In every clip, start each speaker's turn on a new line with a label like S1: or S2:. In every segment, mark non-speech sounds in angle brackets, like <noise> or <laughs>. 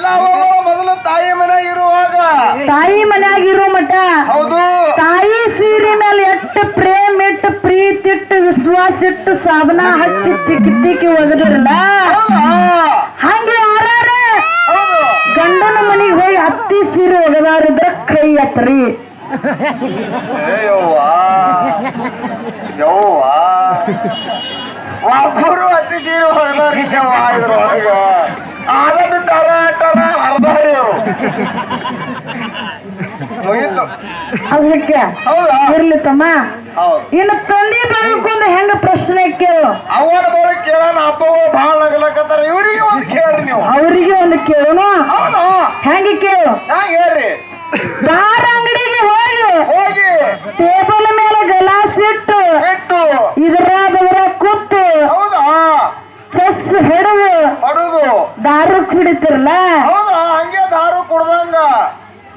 S1: ಮೊದಲು ತಾಯಿ ಮನೆ ಇರುವಾಗ.
S2: ತಾಯಿ ಮನ್ಯಾಗ ಇರೋ ಮಠ.
S1: ಹೌದು.
S2: ತಾಯಿ ಸೀರೆ ಮೇಲೆ ಎಟ್ಟು ಪ್ರೇಮ ಇಟ್ಟು ಪ್ರೀತಿ ಇಟ್ಟು ವಿಶ್ವಾಸ ಇಟ್ಟು ಸಾಬನ ಹಚ್ಚಿ ತಿಕ್ಕಿ ತಿಕ್ಕಿ ಒಗದಿರಲ್ಲ? ಹಂಗೆ ಯಾರ ಗಂಡನ ಮನೆಗೆ ಹೋಗಿ ಹತ್ತಿ ಸೀರೆ ಒಗದಾರಿದ್ರ ಕೈ ಎತ್ತರಿ
S1: ಒಬ್ಬರು ಹತ್ತಿ ಸೀರೆ ಇದ್ರೊಳಗ. ಆದದ್ದು ಟರ ಟರ ಹರ್ದಾರಿ ಅವರು. ಮುಗೀತು
S2: ಅದಕ್ಕೆ
S1: ಹೌದಾ?
S2: ಇರ್ಲಿ ತಮ್ಮ.
S1: ಹೌದು.
S2: ಇನ್ನು ತಂದೆ ಬರ್ಕೊಂಡು ಹೆಂಗ ಪ್ರಶ್ನೆ ಕೇಳು.
S1: ಅವನ ಬಳಿ ಕೇಳೋಣ ಹಬ್ಬಗಳು ಭಾಳ ನಗಲಕತ್ತಾರ. ಇವರಿಗೆ ಒಂದು ಕೇಳ್ರಿ ನೀವು.
S2: ಅವರಿಗೆ ಒಂದು ಕೇಳೋಣ?
S1: ಹೌದಾ?
S2: ಹೆಂಗೆ ಕೇಳು?
S1: ಹ್ಯಾಂಗ ಹೇಳ್ರಿ.
S2: ಬಾರ ಅಂಗಡಿಗೆ ಹೋಗಿ
S1: ಹೋಗಿ.
S2: ಟೇಬಲ್ ಮೇಲೆ ಗಲಾಸ್ ಇಟ್ಟು
S1: ಇಟ್ಟು
S2: ಇದ್ರ ಬೆದರ ಕೂತು
S1: ಹೌದಾ
S2: ಚೆಸ್ ಹಿಡಿದು
S1: ಹೊಡುದು ಹೌದಾ ಹಂಗೆ ದಾರು ಕುಡ್ದಂಗ.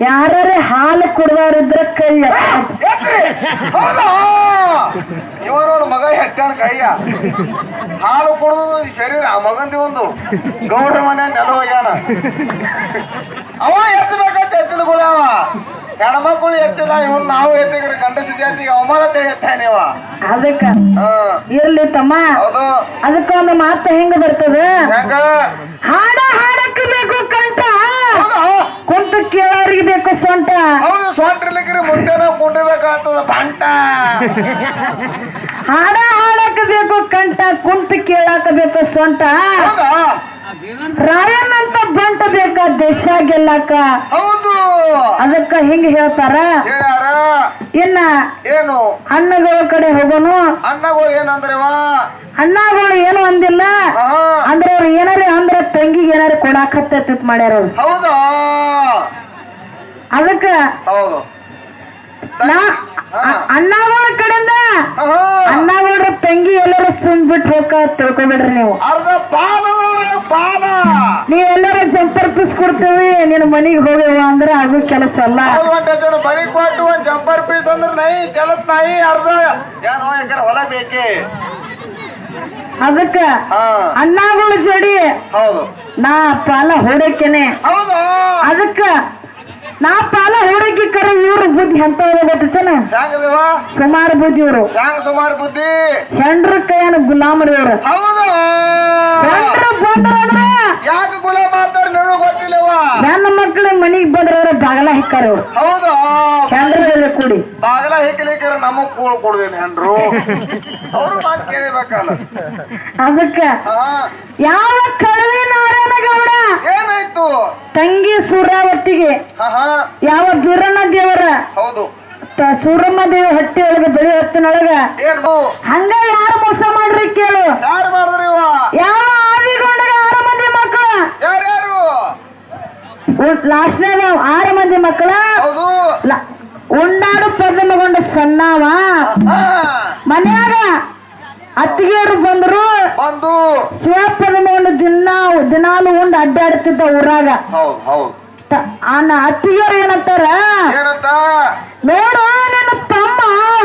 S2: ಯಾರೇ ಹಾಲು ಕುಡ್ದವ್ರಿದ್ರ ಕೈಯ.
S1: ಎತ್ರಿ ಹೌದಾ? ಮಗ ಹೆಚ್ಚಾನ ಕೈಯ. ಹಾಲು ಕುಡ್ದು ಶರೀರ ಆ ಮಗಂದಿ ಒಂದು ಗೌಡ್ರ ಮನೆ ನೆಲ ಹೋಗ್ಯಾನ ಅವ ಎತ್ತಬೇಕಂತ ಎತ್ತಿದ ಗುಳ ಅವ ಹೆಣ್ಮಕ್ಳು ಎತ್ತಿಲ್ಲ ಇವ್ನು ನಾವು ಎತ್ತಿಗ್ರಿ ಗಂಡಸ ಜಾತಿಗೆ ಅವಮಾನ ತಿಳಿ ನೀವ.
S2: ಅದಕ್ಕ? ಇರ್ಲಿ ತಮ್ಮ.
S1: ಹೌದು.
S2: ಅದಕ್ಕ ಒಂದು ಮಾತು ಹೆಂಗ ಬರ್ತದ?
S1: ಹೆಂಗ?
S2: ಹಾಡ ಹಾಡಕ್ಕೆ ಬೇಕು ಕಂಠ. ಕುಂತ ಕೇಳೋರಿಗೆ ಬೇಕು ಸೊಂಟ.
S1: ಹೌದು ಸ್ವಂಟ್ರಿಲಿಕ್ರಿ ಮುಂದೆ ನಾವು ಕುಂಡಿರ್ಬೇಕಾಗ್ತದ ಬಂಟ.
S2: ಹಾಡ ಹಾಡಕ್ಕೆ ಬೇಕು ಕಂಠ ಕುಂತ ಕೇಳಾಕ ಬೇಕು ಸೊಂಟ. ರಾಯನ್ ಅಂತ ಬಂಟ ಬೇಕ? ದೇಶ ಗೆಲ್ಲಕ
S1: ಹೌದು.
S2: ಅದಕ್ಕ ಹಿಂಗ ಹೇಳ್ತಾರ?
S1: ಹೇಳ್ಯಾರ?
S2: ಇನ್ನ
S1: ಏನು?
S2: ಅಣ್ಣಗಳ ಕಡೆ ಹೋಗೋನು?
S1: ಅನ್ನಗಳು ಏನಂದ್ರವ
S2: ಅಣ್ಣಗಳು ಏನು ಅಂದಿಲ್ಲ?
S1: ಅಂದ್ರೆ
S2: ಅಂದ್ರ ಅವ್ರು ಏನಾರ ಅಂದ್ರ ತಂಗಿಗೆ ಏನಾರ ಕೊಡಾಕತ್ತ ಮಾಡ್ಯಾರ ಅವ್ರು.
S1: ಹೌದಾ?
S2: ಅದಕ್ಕ
S1: ಹೌದು.
S2: ನಾ ಅ- ಅಣ್ಣಗಳ ಕಡೆಯಿಂದ. ಅಣ್ಣಗಳ ತಂಗಿ ಎಲ್ಲಾರ ಸುಮ್ ಬಿಟ್ಟು ಹೋಗ ತಿಳ್ಕೊಬೇಡ್ರಿ ನೀವು.
S1: ಅರ್ಧ ಪಾಲ ಅದ್ರಾಗ ಪಾಲ.
S2: ನೀವ್ ಎಲ್ಲಾರ ಜಂಪರ್ ಪೀಸ್ ಕೊಡ್ತೀವಿ ನಿನ್ನ ಮನೆಗೆ ಹೋಗ್ಯವ ಅಂದ್ರೆ ಅದು ಕೆಲಸ ಅಲ್ಲ.
S1: ಬಳಿ ಕೊಟ್ಟು ಒಂದ್ ಜಂಪರ್ ಪೀಸ್ ಅಂದ್ರ ನೈ ಚಲತ್ ನಾಯಿ ಅರ್ಧ. ಏನೋ ಯಾಕಂದ್ರೆ ಹೊಲ ಬೇಕೇ.
S2: ಅದಕ್ಕ ಅಣ್ಣಗಳ ಜೋಡಿ
S1: ಹೌದು.
S2: ನಾ ಪಾಲ ಹೊಡಕೇನೆ. ಅದಕ್ಕ ನಾ ಪಾಲ ಹುಡುಗಿ ಕರೆ ಇವ್ರ ಬುದ್ಧಿ ಗೊತ್ತೇನ
S1: ಹೆಂಗದವ
S2: ಸುಮಾರು ಬುದ್ಧಿ ಇವರು.
S1: ಸುಮಾರು ಬುದ್ಧಿ?
S2: ಹೆಂಡ್ರ ಕೈಯನ ಗುಲಾಮರು ಇವರು.
S1: ಹೌದು.
S2: ಹೆಂಡ್ರ ಬಂದ್ರ
S1: ಯಾಕೆ ಗುಲಾಮ ಮಾಡ್ತಾರ ನನಗೂ ಗೊತ್ತಿಲ್ಲವ
S2: ನನ್ನ ಮಕ್ಕಳ ಮನಿಗ್ ಬಂದ್ರ ಬಾಗಲ ಹಿಕ್ಕಾರ ಇವ್ರು.
S1: ಹೌದಾ.
S2: ಹೆಂಡ್ರ ಕೂಡಿ.
S1: ಬಾಗಲ ಹಿಕ್ಕಲಿಕ್ಕಾರ ನಮಗ್ ಕೂಳು ಕೊಡ್ದೇನೆ ಹೆಂಡ್ರು? <laughs> ಅವರು ಮಾತು ಕೇಳಿಬೇಕಲ್ಲ
S2: ಅದಕ್ಕ ಯಾವ ಕಳವಿ ಗೌಡ
S1: ಏನಾಯ್ತು?
S2: ತಂಗಿ ಸೂರ್ಯಾವತಿಗೆ. ಯಾವ ಬೀರಣ್ಣ ದೇವರ?
S1: ಹೌದು.
S2: ಸೂರಮ್ಮ ದೇವಿ ಹಟ್ಟಿ ಒಳಗ ಬೆಳಿ ಹೊತ್ತಿನೊಳಗ. ಹಂಗ ಯಾರು ಮೋಸ ಮಾಡ್ರಿ ಕೇಳು.
S1: ಯಾರು ಮಾಡಿದ್ರಿ
S2: ಯಾವ ಆದಿಗೊಂಡಗ ಆರು ಮಂದಿ ಮಕ್ಕಳು?
S1: ಯಾರ್ಯಾರು?
S2: ಲಾಸ್ಟ್ನಾಗ ಆರು ಮಂದಿ ಮಕ್ಕಳ? ಉಂಡಾಡು ಪದ್ಮಗೊಂಡ ಸಣ್ಣವ. ಮನ್ಯಾಗ ಅತ್ತಿಗೆಯರು ಬಂದ್ರು.
S1: ಬಂದು
S2: ಒಂದು ದಿನ ದಿನಾಲು ಉಂಡು ಅಡ್ಡಾಡ್ತಿದ್ದ ಊರಾಗ.
S1: ಹೌದು ಹೌದು.
S2: ಅನ್ನ ಅತ್ತಿಗೆಯರು ಏನಂತಾರ?
S1: ಏನಂತ?
S2: ನೋಡು ನಿನ್ನ ತಮ್ಮ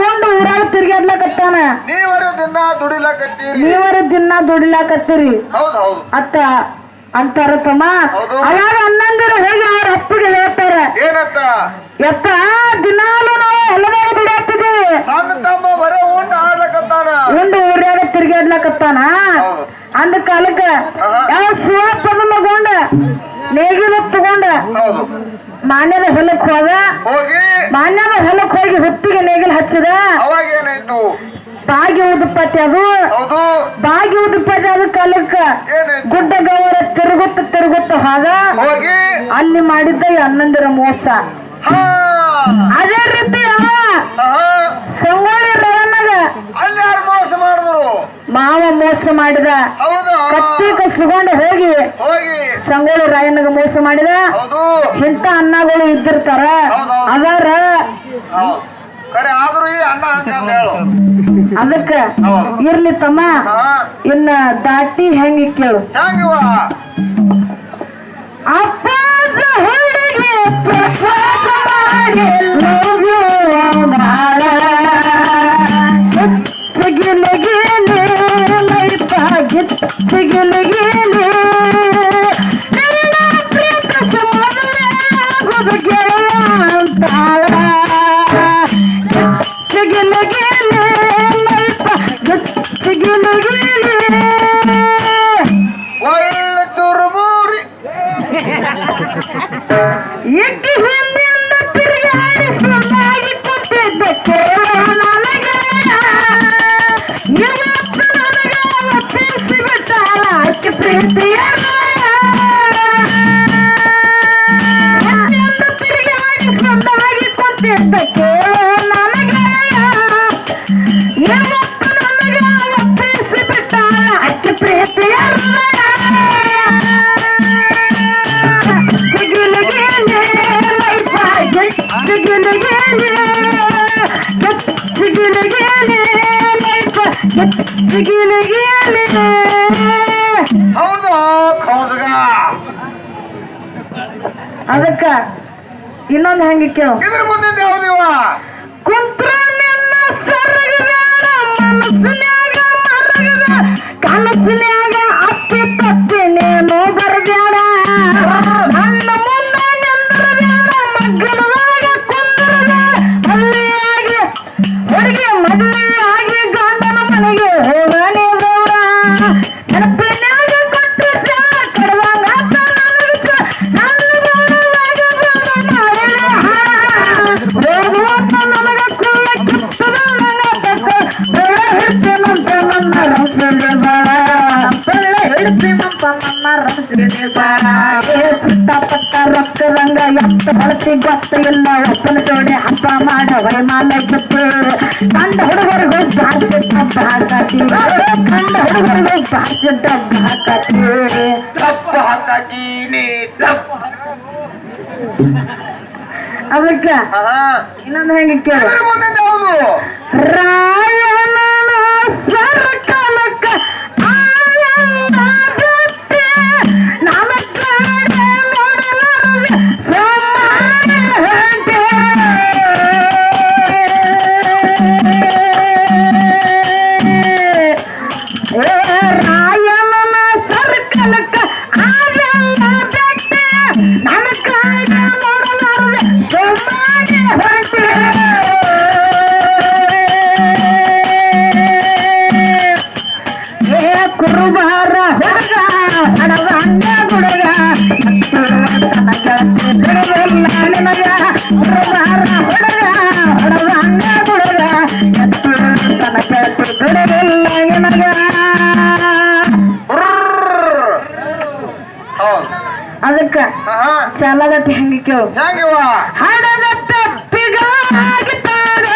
S2: ಉಂಡು ಊರಾಗ ತಿರ್ಗಾಡ್ಲಕತ್ತಾನ
S1: ನೀವರು ದಿನ ದುಡಿಲಕತ್ತೀರಿ.
S2: ನೀವರು ದಿನ ದುಡಿಲಾಕತ್ತೀರಿ.
S1: ಹೌದು ಹೌದು.
S2: ಅತ್ತ ಅಂತಾರ ತಮ್ಮ. ಅವಾಗ ಅನ್ನಂದಿರು ಹೋಗಿ ಅವ್ರ ಅಪ್ಪಗೆ ಹೇಳ್ತಾರ.
S1: ಏನಂತ?
S2: ಯಪ್ಪ ದಿನಾಲು ನಾವು ಹೊಲದಾಗ ದುಡಿಯಾಕ್ತಿದ್ವಿ
S1: ಸಣ್ಣ ತಮ್ಮ ಬರೇ ಉಂಡು ಆಡ್ಲಕತ್ತಾನ?
S2: ಉಂಡು ಊರ್ಯಾಗ ತಿರ್ಗಾಡ್ಲಕತ್ತಾನ. ಅಂದ ಕಾಲಕ್ಕ. ಯಾವ ಶಿವಪ್ಪದ ಮಗೊಂಡ ನೇಗಿಲ ತಗೊಂಡ? ಮಾನ್ಯದ ಹೊಲಕ್ ಹೋದ?
S1: ಹೋಗಿ.
S2: ಮಾನ್ಯದ ಹೊಲಕ್ ಹೋಗಿ ಹೊತ್ತಿಗೆ ನೇಗಿಲ್ ಹಚ್ಚದ?
S1: ಅವಾಗ ಏನಾಯ್ತು?
S2: ಬಾಗಿ ಉದುಪತಿ ಅದು? ಬಾಗಿ ಉದುಪತಿ ಅದು ಕಾಲಕ್ಕ ಗುಡ್ಡ ಗವರ ತಿರುಗುತ್ತ ತಿರುಗುತ್ತ ಹೋದ?
S1: ಹೋಗಿ.
S2: ಅಲ್ಲಿ ಮಾಡಿದ್ದ ಹನ್ನೊಂದರ ಮೋಸ. ಅದೇ ರೀತಿ ಅವ.
S1: ಆಹಾ.
S2: ಸಂಗೊಳ್ಳಿ ರವಣ್ಣಗ
S1: ಅಲ್ಲಿ ಯಾರು ಮೋಸ ಮಾಡಿದ್ರು?
S2: ಮಾವ ಮೋಸ ಮಾಡಿದ.
S1: ಹೌದು?
S2: ಕತ್ತಿ ಕಸ್ಕೊಂಡು ಹೋಗಿ.
S1: ಹೋಗಿ.
S2: ಸಂಗೊಳ್ಳಿ ರಾಯಣ್ಣಗ ಮೋಸ ಮಾಡಿದ.
S1: ಹೌದು.
S2: ಇಂಥ ಅನ್ನಗಳು ಇದ್ದಿರ್ತಾರ. ಅದಾರ.
S1: ಕರೆ ಖರೆ ಆದ್ರೂ ಈ ಅಣ್ಣ ಹಂಗಂತ ಹೇಳು.
S2: ಅದಕ್ಕ. ಇರ್ಲಿ ತಮ್ಮ. ಇನ್ನ ದಾಟಿ ಹೆಂಗ ಕೇಳು.
S1: ಹೆಂಗಿವ?
S2: ಅಪ್ಪಾಜ ಹುಡುಗಿ ಎಕ್ಕ ಹಿಂಡಿನಿಂದ ತಿರಿಯಾಡಿ ನನಗೆ. ನೀನನ್ನ
S1: ಹೌದು ಕೌಸಗ
S2: ಅದಕ್ಕ ಇನ್ನೊಂದು ಹೆಂಗೆ ಕೇಳು.
S1: ಇದ್ರ ಮುಂದೆ ಹೌದು
S2: ಕುಂತ್ರ ನಿನ್ನ ಸರಗದ ಮನಸ್ಸಿನ್ಯಾಗ ಕನಸಿನ್ಯಾಗ ಎಲ್ಲ ಒಪ್ಪನತೋಡೆ ಹಬ್ಬ ಮಾಡ ವೈಮಾಲಯಕ್ಕೆ ಕಂಡ ಹುಡುಗರಿಗೂ ಬಾಸಿಟ್ಟ ಹಾಕಾಕಿ ಕಂಡ ಹುಡುಗರಿಗೂ ಬಾಸಿಟ್ಟ ಹಾಕಾಕಿ
S1: ತಪ್ಪ ಹಾಕಾಕೀನಿ ತಪ್ಪ
S2: ಅದಕ್ಕ ಇನ್ನೊಂದು ಹೆಂಗೆ ಕೇಳು
S1: ರಾಯನ ಸ್ವರ್ಗ
S2: ಅದಕ್ಕ ಚಾಲಗಟ್ಟಿ ಹೆಂಗ ಕೇಳು? ಹಡಗಟ್ಟ ಪಿಗಾಗಿತ್ತಾಳೆ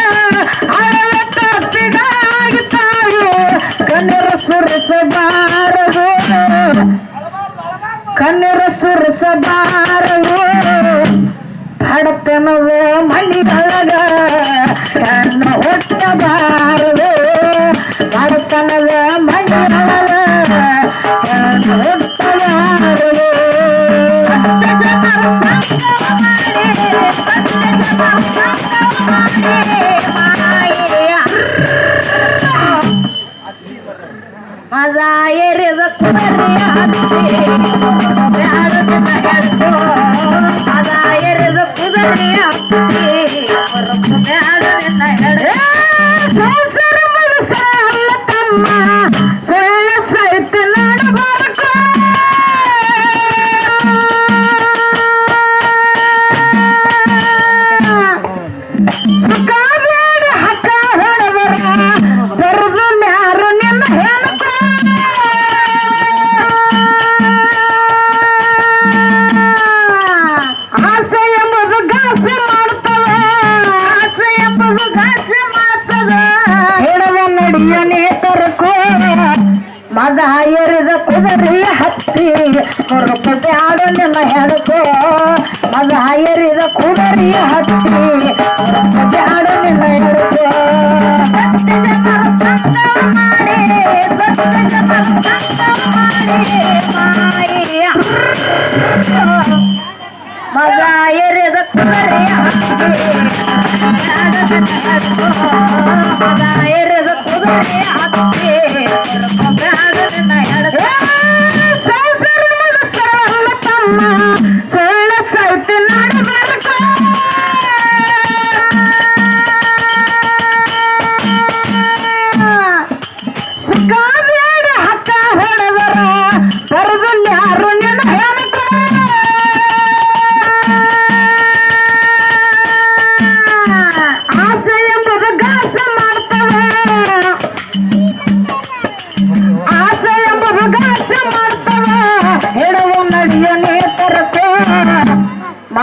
S2: ಹಡಗಟ್ಟ ಪಿಗಾಗಿತ್ತಾಳೆ ಕಣ್ಣೀರ ಸುರಿಸಬಾರದು. ಕಣ್ಣೀರ ಸುರಿಸಬಾರದು. ಹಡತನವೋ ಮಣ್ಣಿನೊಳಗ ಕಣ್ಣ ಹೊಟ್ಟ அதாயிரம் புதனியம் ಹೊರಪಟ್ಟೆ ಆಡ ನನ್ನ ಹೆಣಕೋ ಮದ ಹಾಯರಿದ ಕುಡರಿಯ ಹತ್ತಿ ಹೊರಪಟ್ಟೆ ಆಡ ನಿನ್ನ ಮಗ ಎರಿದ ಕುಡರಿಯ ಹತ್ತಿ ಮಗ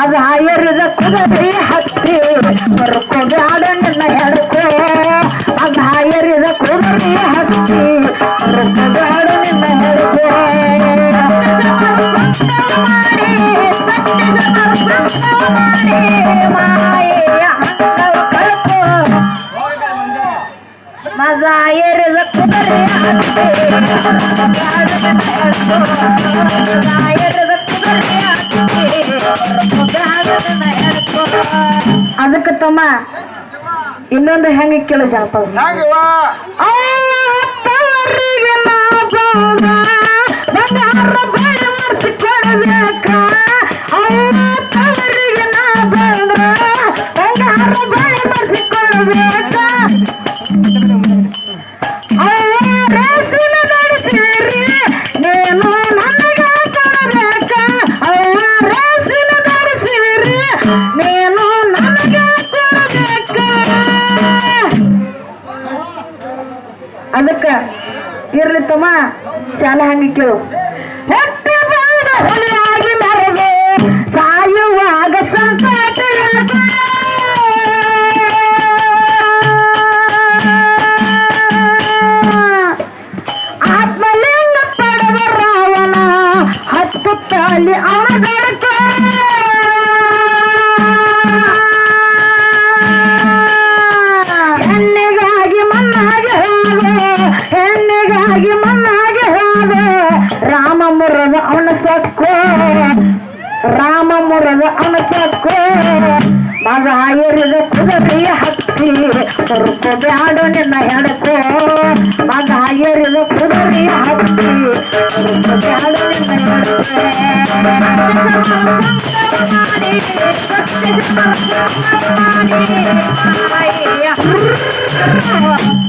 S2: ಅದಾಯರಿದ ಕುದುರೆ ಹತ್ತಿ ಬರ್ಕೋ ಬ್ಯಾಡ ನನ್ನ ಹೆಡ್ಕೋ ಅದಾಯರಿದ ಕುದುರೆ ಹತ್ತಿ ಬರ್ಕೋ ಬ್ಯಾಡ ನಿನ್ನ ಹೆಡ್ಕೋ ಮಜಾಯರಿದ ಕುದುರೆ ಹತ್ತಿ ಬ್ಯಾಡ ನನ್ನ ಹೆಡ್ಕೋ ಮಜಾಯರಿದ ಕುದುರೆ ಹತ್ತಿ ಅದಕ್ಕೆ ತಮ್ಮ ಇನ್ನೊಂದು ಹೆಂಗ ಕೇಳು ಜಾನಪದ? ಅದಕ್ಕ ಇರ್ಲಿ ತಮ್ಮ ಶಾಲೆ ಹಂಗೆ ಸಾಯುವಾಗ ಸಂಕಟ ಆತ್ಮಲಿಂಗ ಪಡೆದ ರಾವಣ ಹತ್ತು ತಾಲಿ ಅವನಗಡಕ ರಾಮ ಮುರದ ಅವನ ಸಕ್ಕೋ ಮಗ ಏರಿದ ಕುದುರೆಯ ಹತ್ತಿ ಹೊರಕೋ ಬ್ಯಾಡ ನಿನ್ನ ಹೆಡಕೋ ಮಗ ಏರಿದ ಕುದುರೆಯ ಹತ್ತಿ ಹೊರಕೋ ಬ್ಯಾಡ ನಿನ್ನ ಮಗ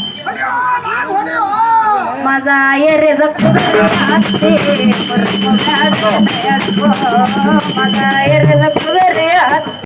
S2: माये रेजक हाथे पर मगाए रेजक हाथे